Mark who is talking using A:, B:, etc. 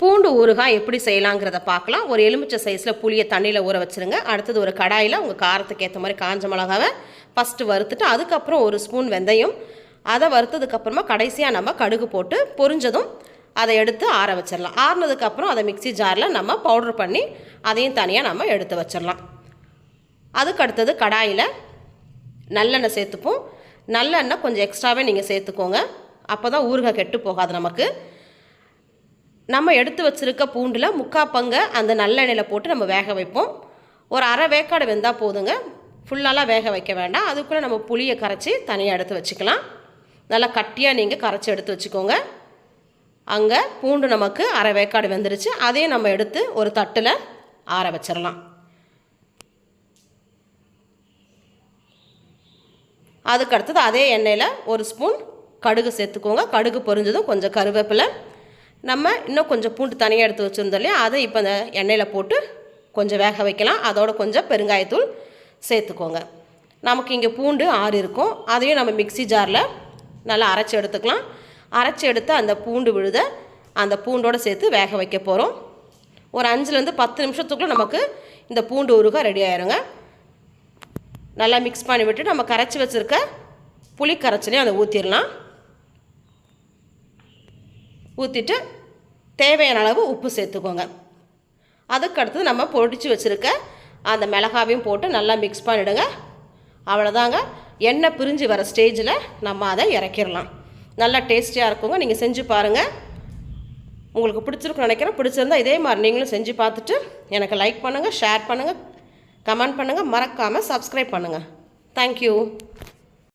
A: பூண்டு ஊறுகாய் எப்படி செய்யலாங்கிறத பார்க்கலாம். ஒரு எலுமிச்சை சைஸில் புளியை தண்ணியில் ஊற வச்சுருங்க. அடுத்தது ஒரு கடாயில் உங்கள் காரத்துக்கு ஏற்ற மாதிரி காஞ்ச மிளகாவை ஃபஸ்ட்டு வறுத்துட்டு அதுக்கப்புறம் ஒரு ஸ்பூன் வெந்தயம். அதை வறுத்ததுக்கப்புறமா கடைசியாக நம்ம கடுகு போட்டு பொரிஞ்சதும் அதை எடுத்து ஆற வச்சிடலாம் ஆறுனதுக்கப்புறம் அதை மிக்ஸி ஜாரில் நம்ம பவுடர் பண்ணி அதையும் தனியாக நம்ம எடுத்து வச்சிடலாம் அதுக்கு அடுத்தது கடாயில் நல்லெண்ணெய் சேர்த்துப்போம். நல்லெண்ணெய் கொஞ்சம் எக்ஸ்ட்ராவே நீங்கள் சேர்த்துக்கோங்க. அப்போ தான் ஊறுகாய் கெட்டு போகாது நமக்கு. நம்ம எடுத்து வச்சுருக்க பூண்டில் முக்கால் பங்கை அந்த நல்லெண்ணெயில் போட்டு நம்ம வேக வைப்போம். ஒரு அரை வேக்காடு வெந்தால் போதுங்க. ஃபுல்லாலாம் வேக வைக்க வேண்டாம். அதுக்குள்ளே நம்ம புளியை கரைச்சி தனியாக எடுத்து வச்சுக்கலாம். நல்லா கட்டியாக நீங்கள் கரைச்சி எடுத்து வச்சுக்கோங்க. அங்கே பூண்டு நமக்கு அரை வேக்காடு வெந்துருச்சு. அதையும் நம்ம எடுத்து ஒரு தட்டில் ஆற வச்சிடலாம் அதுக்கு அடுத்தது அதே எண்ணெயில் ஒரு ஸ்பூன் கடுகு சேர்த்துக்கோங்க. கடுகு பொரிஞ்சதும் கொஞ்சம் கருவேப்பிலை நம்ம இன்னும் கொஞ்சம் பூண்டு தனியாக எடுத்து வச்சுருந்தோம் இல்லையா? அதை இப்போ அந்த எண்ணெயில் போட்டு கொஞ்சம் வேக வைக்கலாம். அதோட கொஞ்சம் பெருங்காயத்தூள் சேர்த்துக்கோங்க. நமக்கு இங்கே பூண்டு ஆறு இருக்கும். அதையும் நம்ம மிக்ஸி ஜாரில் நல்லா அரைச்சி எடுத்துக்கலாம். அரைச்சி எடுத்து அந்த பூண்டு விழுத அந்த பூண்டோட சேர்த்து வேக வைக்க போகிறோம் ஒரு அஞ்சுலேருந்து பத்து நிமிஷத்துக்குள்ளே நமக்கு இந்த பூண்டு ஊறுகாய் ரெடி ஆயிருங்க. நல்லா மிக்ஸ் பண்ணி விட்டு நம்ம கரைச்சி வச்சுருக்க புளி கரைச்சலையும் அதை ஊற்றிடலாம் ஊற்றிட்டு தேவையான அளவு உப்பு சேர்த்துக்கோங்க. அதுக்கடுத்து நம்ம பொடிச்சு வச்சுருக்க அந்த மிளகாவையும் போட்டு நல்லா மிக்ஸ் பண்ணிவிடுங்க அவ்வளோதாங்க எண்ணெய் பிரிஞ்சு வர ஸ்டேஜில் நம்ம அதை இறக்கிடலாம். நல்லா டேஸ்டியாக இருக்குங்க. நீங்கள் செஞ்சு பாருங்கள் உங்களுக்கு பிடிச்சிருக்குன்னு நினைக்கிறேன். பிடிச்சிருந்தா இதே மாதிரி நீங்களும் செஞ்சு பார்த்துட்டு எனக்கு லைக் பண்ணுங்கள் ஷேர் பண்ணுங்கள் கமெண்ட் பண்ணுங்கள் மறக்காமல் சப்ஸ்கிரைப் பண்ணுங்கள் தேங்க்யூ